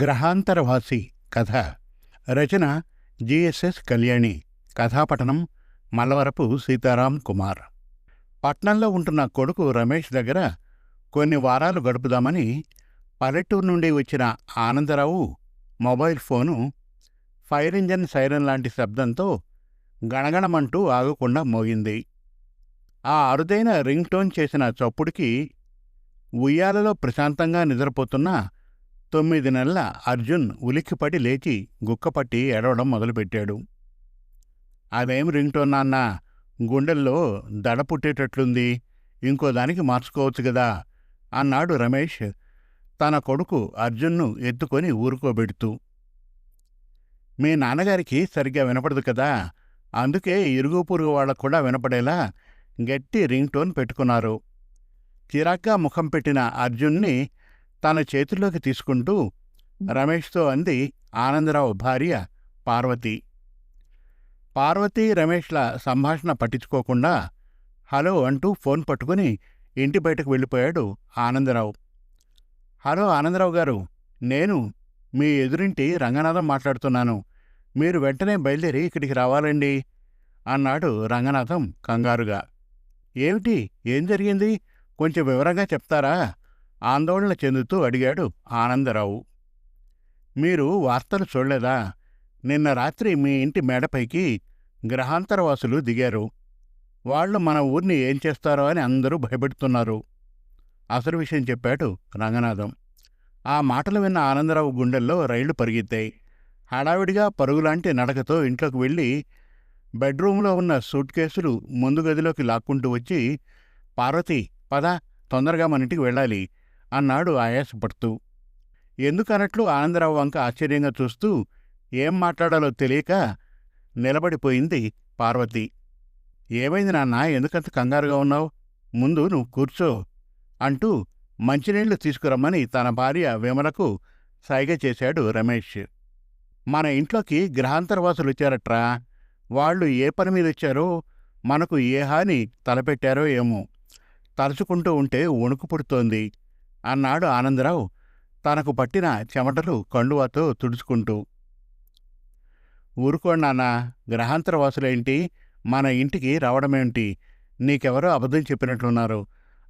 గ్రహాంతరవాసి కథ. రచన జిఎస్ఎస్ కళ్యాణి. కథాపఠనం మలవరపు సీతారాం కుమార్. పట్నంలో ఉంటున్న కొడుకు రమేష్ దగ్గర కొన్ని వారాలు గడుపుదామని పల్లెటూరు నుండి వచ్చిన Anandarao mobile phone fire engine siren లాంటి శబ్దంతో గణగణమంటూ ఆగకుండా మోగింది. ఆ అరుదైన రింగ్ టోన్ చేసిన చప్పుడికి ఉయ్యాలలో ప్రశాంతంగా నిద్రపోతున్న తొమ్మిది నెలల అర్జున్ ఉలిక్కిపడి లేచి గుక్కపట్టి ఎడవడం మొదలుపెట్టాడు. అదేం రింగ్ నాన్న? గుండెల్లో దడ పుట్టేటట్లుంది. ఇంకో దానికి మార్చుకోవచ్చు కదా అన్నాడు రమేష్ తన కొడుకు అర్జున్ను ఎత్తుకొని ఊరుకోబెడుతూ. మీ నాన్నగారికి సరిగ్గా వినపడదు కదా. అందుకే ఇరుగు పొరుగు వాళ్ళకు కూడా వినపడేలా గట్టి రింగ్ టోన్ పెట్టుకున్నారు. చిరాగ్గా ముఖం పెట్టిన అర్జున్ని తన చేతుల్లోకి తీసుకుంటూ రమేష్తో అంది ఆనందరావు భార్య పార్వతి. పార్వతి రమేష్ల సంభాషణ పట్టించుకోకుండా హలో అంటూ ఫోన్ పట్టుకుని ఇంటి బయటకు వెళ్ళిపోయాడు ఆనందరావు. హలో ఆనందరావు గారు నేను మీ ఎదురింటి రంగనాథం మాట్లాడుతున్నాను. మీరు వెంటనే బయలుదేరి ఇక్కడికి రావాలండి అన్నాడు రంగనాథం కంగారుగా. ఏమిటి? ఏం జరిగింది? కొంచెం వివరంగా చెప్తారా? ఆందోళన చెందుతూ అడిగాడు ఆనందరావు. మీరు వార్తలు చూడలేదా? నిన్న రాత్రి మీ ఇంటి మేడపైకి గ్రహాంతరవాసులు దిగారు. వాళ్ళు మన ఊరిని ఏం చేస్తారో అని అందరూ భయపెడుతున్నారు. అసలు విషయం చెప్పాడు రంగనాథం. ఆ మాటలు విన్న ఆనందరావు గుండెల్లో రైళ్ళు పరిగెత్తాయి. హడావిడిగా పరుగులాంటి నడకతో ఇంట్లోకి వెళ్ళి బెడ్రూంలో ఉన్న సూట్ కేసులు ముందు గదిలోకి లాక్కుంటూ వచ్చి పార్వతి పద తొందరగా మన ఇంటికి వెళ్ళాలి. అన్నాడు ఆయాసపడుతూ. ఎందుకన్నట్లు ఆనందరావు వంక ఆశ్చర్యంగా చూస్తూ ఏం మాట్లాడాలో తెలియక నిలబడిపోయింది పార్వతి. ఏమైంది నాన్న? ఎందుకంత కంగారుగా ఉన్నావు? ముందు నువ్వు కూర్చో అంటూ మంచినీళ్ళు తీసుకురమ్మని తన భార్య విమలకు సైగ చేశాడు రమేష్. మన ఇంట్లోకి గ్రహాంతరవాసులు వచ్చారట్రా వాళ్ళు ఏ పని మీద వచ్చారో మనకు ఏ హాని తలపెట్టారో ఏమో. తలుచుకుంటూ ఉంటే వణుకు పుడుతోంది. అన్నాడు ఆనందరావు. తనకు పట్టిన చెమటలు కండువాతో తుడుచుకుంటూ. ఊరుకోండి నాన్న గ్రహాంతరవాసులేంటి? మన ఇంటికి రావడమేంటి? నీకెవరో అబద్ధం చెప్పినట్లున్నారు.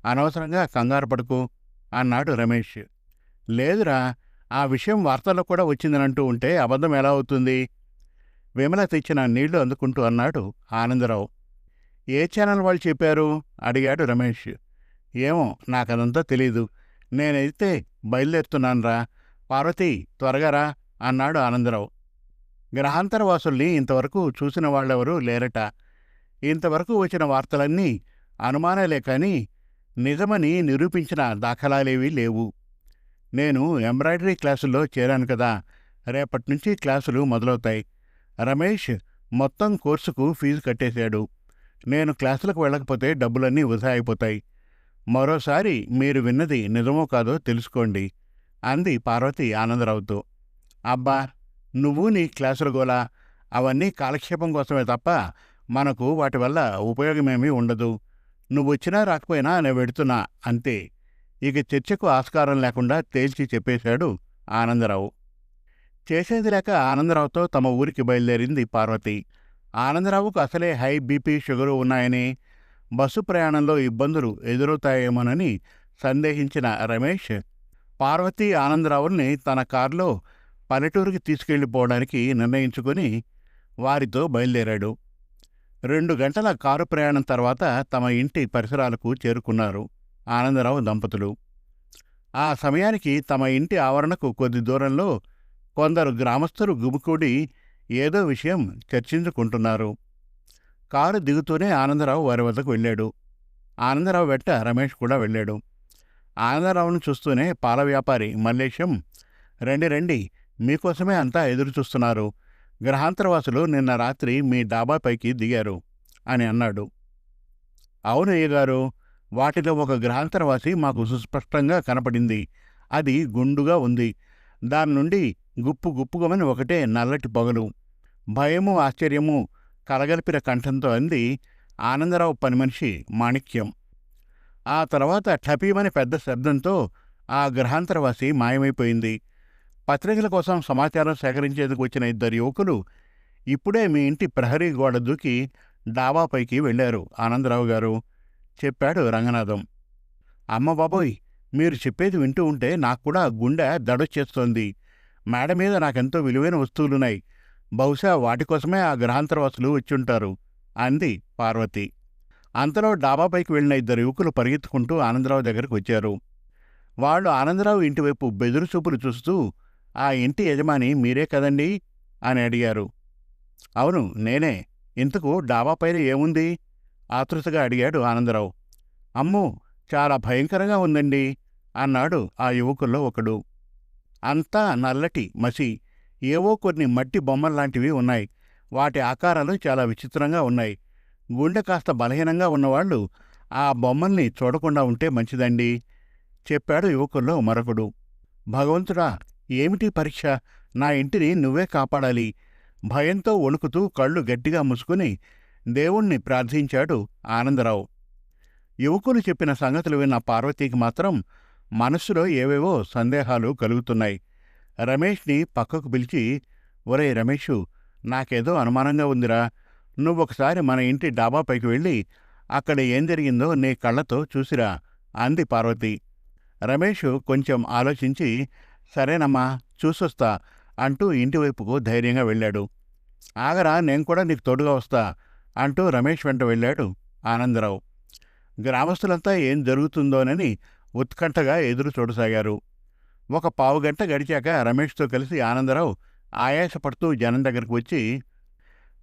అనవసరంగా కంగారు పడుకు అన్నాడు రమేష్. లేదురా ఆ విషయం వార్తల్లో కూడా వచ్చిందనంటూ ఉంటే అబద్ధం ఎలా అవుతుంది? విమల తెచ్చిన నీళ్ళు అందుకుంటూ అన్నాడు ఆనందరావు. ఏ ఛానల్ వాళ్ళు చెప్పారు? అడిగాడు రమేష్. ఏమో నాకదంతా తెలీదు. నేనైతే బయలుదేరుతున్నానురా. పార్వతి త్వరగారా అన్నాడు ఆనందరావు. గ్రహాంతరవాసుల్ని ఇంతవరకు చూసిన వాళ్ళెవరూ లేరట. ఇంతవరకు వచ్చిన వార్తలన్నీ అనుమానాలే కాని నిజమని నిరూపించిన దాఖలాలేవీ లేవు. నేను ఎంబ్రాయిడరీ క్లాసుల్లో చేరాను కదా. రేపటి నుంచి క్లాసులు మొదలవుతాయి. రమేష్ మొత్తం కోర్సుకు ఫీజు కట్టేశాడు. నేను క్లాసులకు వెళ్ళకపోతే డబ్బులన్నీ వృధా అయిపోతాయి. మరోసారి మీరు విన్నది నిజమో కాదో తెలుసుకోండి అంది పార్వతి ఆనందరావుతో. అబ్బా నువ్వు నీ క్లాసుల గోలా అవన్నీ కాలక్షేపం కోసమే తప్ప మనకు వాటి వల్ల ఉపయోగమేమీ ఉండదు. నువ్వొచ్చినా రాకపోయినా నేను వెడుతున్నా అంతే. ఇక చర్చకు ఆస్కారం లేకుండా తేల్చి చెప్పేశాడు ఆనందరావు. చేసేది లేక ఆనందరావుతో తమ ఊరికి బయలుదేరింది పార్వతి. ఆనందరావుకు అసలే హై బీపీ షుగరు ఉన్నాయని బస్సు ప్రయాణంలో ఇబ్బందులు ఎదురవుతాయేమోనని సందేహించిన రమేష్ పార్వతి ఆనందరావుల్ని తన కారులో పల్లెటూరుకి తీసుకెళ్ళిపోవడానికి నిర్ణయించుకుని వారితో బయలుదేరాడు. రెండు గంటల కారు ప్రయాణం తర్వాత తమ ఇంటి పరిసరాలకు చేరుకున్నారు ఆనందరావు దంపతులు. ఆ సమయానికి తమ ఇంటి ఆవరణకు కొద్ది దూరంలో కొందరు గ్రామస్తులు గుమికూడి ఏదో విషయం చర్చించుకుంటున్నారు. కారు దిగుతూనే ఆనందరావు వారి వద్దకు వెళ్ళాడు. ఆనందరావు వెంట రమేష్ కూడా వెళ్ళాడు. ఆనందరావును చూస్తూనే పాల వ్యాపారి మల్లేశం రండి రండి మీకోసమే అంతా ఎదురు చూస్తున్నారు గ్రహాంతరవాసులు నిన్న రాత్రి మీ డాబాపైకి దిగారు అని అన్నాడు. అవును గారు వాటిలో ఒక గ్రహాంతరవాసి మాకు సుస్పష్టంగా కనపడింది. అది గుండుగా ఉంది. దాని నుండి గుప్పు గుప్పుగమని ఒకటే నల్లటి పొగలు. భయము ఆశ్చర్యము కలగలిపిన కంఠంతో అంది ఆనందరావు పని మనిషి మాణిక్యం. ఆ తర్వాత ఠపీమని పెద్ద శబ్దంతో ఆ గ్రహాంతరవాసి మాయమైపోయింది. పత్రికల కోసం సమాచారం సేకరించేందుకు వచ్చిన ఇద్దరు యువకులు ఇప్పుడే మీ ఇంటి ప్రహరీ గోడ దూకి డాబాపైకి వెళ్ళారు ఆనందరావు గారు. చెప్పాడు రంగనాథం. అమ్మ బాబోయ్ మీరు చెప్పేది వింటూ ఉంటే నాకు కూడా గుండె దడొచ్చేస్తోంది. మేడ మీద నాకెంతో విలువైన వస్తువులున్నాయి. బహుశా వాటికోసమే ఆ గ్రహాంతరవాసులు వచ్చుంటారు అంది పార్వతి. అంతలో డాబాపైకి వెళ్ళిన ఇద్దరు యువకులు పరిగెత్తుకుంటూ ఆనందరావు దగ్గరికి వచ్చారు. వాళ్ళు ఆనందరావు ఇంటివైపు బెదురు చూపులు చూస్తూ ఆ ఇంటి యజమాని మీరే కదండి? అని అడిగారు. అవును నేనే. ఇంతకు డాబా పైన ఏముంది? ఆతృతగా అడిగాడు ఆనందరావు. అమ్మో చాలా భయంకరంగా ఉందండి అన్నాడు ఆ యువకుల్లో ఒకడు. అంతా నల్లటి మసి. ఏవో కొన్ని మట్టి బొమ్మల్లాంటివి ఉన్నాయి. వాటి ఆకారాలు చాలా విచిత్రంగా ఉన్నాయి. గుండె కాస్త బలహీనంగా ఉన్నవాళ్ళు ఆ బొమ్మల్ని చూడకుండా ఉంటే మంచిదండి చెప్పాడు యువకుల్లో మరొకడు. భగవంతుడా ఏమిటి పరీక్ష? నా ఇంటిని నువ్వే కాపాడాలి. భయంతో వణుకుతూ కళ్ళు గట్టిగా మూసుకుని దేవుణ్ణి ప్రార్థించాడు ఆనందరావు. యువకులు చెప్పిన సంగతులు విన్న పార్వతీకి మాత్రం మనస్సులో ఏవేవో సందేహాలు కలుగుతున్నాయి. రమేష్ని పక్కకు పిలిచి ఒరే రమేషు నాకేదో అనుమానంగా ఉందిరా. నువ్వొకసారి మన ఇంటి డాబాపైకి వెళ్ళి అక్కడ ఏం జరిగిందో నీ కళ్ళతో చూసిరా అంది పార్వతి. రమేష్ కొంచెం ఆలోచించి సరేనమ్మా చూసొస్తా అంటూ ఇంటివైపుకు ధైర్యంగా వెళ్ళాడు. ఆగరా నేను కూడా నీకు తోడుగా వస్తా అంటూ రమేష్ వెంట వెళ్ళాడు ఆనందరావు. గ్రామస్తులంతా ఏం జరుగుతుందోనని ఉత్కంఠగా ఎదురు చూడసాగారు. ఒక పావుగంట గడిచాక రమేష్తో కలిసి ఆనందరావు ఆయాసపడుతూ జనం దగ్గరకు వచ్చి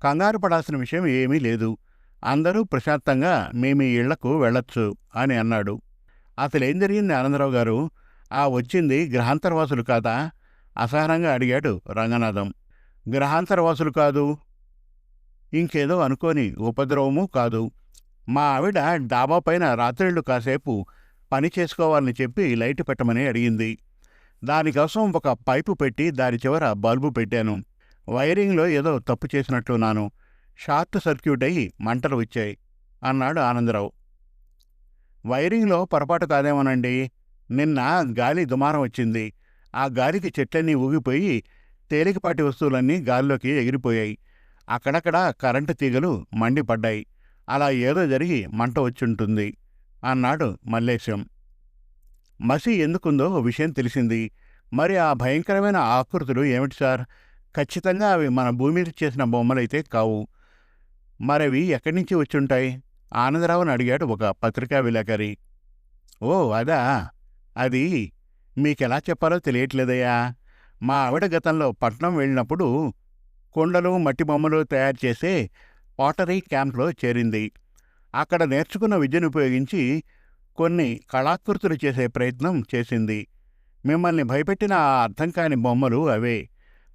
కంగారు పడాల్సిన విషయం ఏమీ లేదు. అందరూ ప్రశాంతంగా మేము మీ ఇళ్ళకు వెళ్ళొచ్చు అని అన్నాడు. అసలేం జరిగింది ఆనందరావు గారు? ఆ వచ్చింది గ్రహాంతరవాసులు కాదా? అసహనంగా అడిగాడు రంగనాథం. గ్రహాంతరవాసులు కాదు. ఇంకేదో అనుకోని ఉపద్రవము కాదు. మా ఆవిడ డాబా పైన రాత్రిళ్ళు కాసేపు పని చేసుకోవాలని చెప్పి లైట్ పెట్టమని అడిగింది. దానికోసం ఒక పైపు పెట్టి దాని చివర బల్బు పెట్టాను. వైరింగ్లో ఏదో తప్పు చేసినట్లున్నాను. షార్ట్ సర్క్యూట్ అయ్యి మంటలు వచ్చాయి అన్నాడు ఆనందరావు. వైరింగ్లో పొరపాటు కాదేమోనండి. నిన్న గాలి దుమారం వచ్చింది. ఆ గాలికి చెట్లన్నీ ఊగిపోయి తేలికపాటి వస్తువులన్నీ గాలిలోకి ఎగిరిపోయాయి. అక్కడక్కడ కరెంటు తీగలు మండిపడ్డాయి. అలా ఏదో జరిగి మంట వచ్చుంటుంది అన్నాడు మల్లేశం. మసి ఎందుకుందో విషయం తెలిసింది. మరి ఆ భయంకరమైన ఆకృతులు ఏమిటి సార్? ఖచ్చితంగా అవి మన భూమి మీద చేసిన బొమ్మలైతే కావు. మరవి ఎక్కడి నుంచి వచ్చుంటాయి? ఆనందరావుని అడిగాడు ఒక పత్రికా విలేకరి. ఓ అదా. అది మీకెలా చెప్పాలో తెలియట్లేదయ్యా. మా ఆవిడ గతంలో పట్నం వెళ్ళినప్పుడు కుండలు మట్టి బొమ్మలు తయారు చేసే పాటరీ క్యాంప్లో చేరింది. అక్కడ నేర్చుకున్న విద్యను ఉపయోగించి కొన్ని కళాకృతులు చేసే ప్రయత్నం చేసింది. మిమ్మల్ని భయపెట్టిన ఆ అర్థం కాని బొమ్మలు అవే.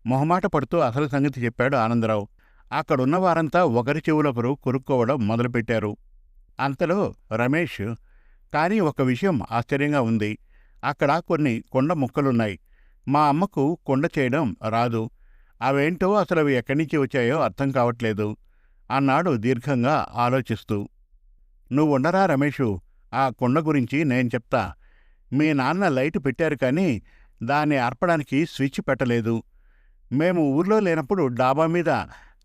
మొహమాట పడుతూ అసలు సంగతి చెప్పాడు ఆనందరావు. అక్కడున్న వారంతా ఒకరి చెవులొకరు కొరుక్కోవడం మొదలుపెట్టారు. అంతలో రమేష్ కానీ ఒక విషయం ఆశ్చర్యంగా ఉంది. అక్కడ కొన్ని కొండ ముక్కలున్నాయి. మా అమ్మకు కొండ చేయడం రాదు. అవేంటో అసలు అవి ఎక్కడి నుంచి వచ్చాయో అర్థం కావట్లేదు అన్నాడు దీర్ఘంగా ఆలోచిస్తూ. నువ్వుండరా రమేషు? ఆ కొండ గురించి నేను చెప్తా. మీ నాన్న లైట్ పెట్టారు కానీ దాన్ని అర్పడానికి స్విచ్ పెట్టలేదు. మేము ఊర్లో లేనప్పుడు డాబా మీద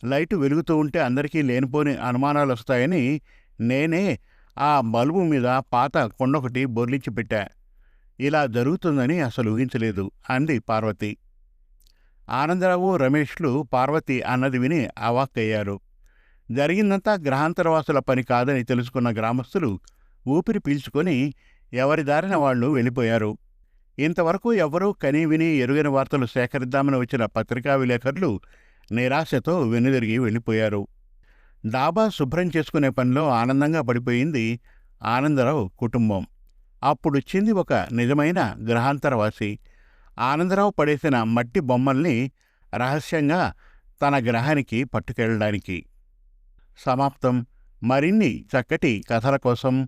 లైటు వెలుగుతూ ఉంటే అందరికీ లేనిపోని అనుమానాలు వస్తాయని నేనే ఆ బల్బు మీద పాత కొండొకటి బొర్లించి పెట్టా. ఇలా జరుగుతుందని అసలు ఊహించలేదు అంది పార్వతి. ఆనందరావు రమేష్లు పార్వతి అన్నది విని అవాక్కయ్యారు. జరిగిందంతా గ్రహాంతరవాసుల పని కాదని తెలుసుకున్న గ్రామస్తులు ఊపిరి పీల్చుకొని ఎవరి దారిన వాళ్ళు వెళ్ళిపోయారు. ఇంతవరకు ఎవ్వరూ కనీ విని ఎరుగని వార్తలు సేకరిద్దామని వచ్చిన పత్రికా విలేకరులు నిరాశతో వెనుదిరిగి వెళ్ళిపోయారు. డాబా శుభ్రం చేసుకునే పనిలో ఆనందంగా పడిపోయింది ఆనందరావు కుటుంబం. అప్పుడొచ్చింది ఒక నిజమైన గ్రహాంతరవాసి. ఆనందరావు పడేసిన మట్టి బొమ్మల్ని రహస్యంగా తన గ్రహానికి పట్టుకెళ్ళడానికి. సమాప్తం. మరిన్ని చక్కటి కథల కోసం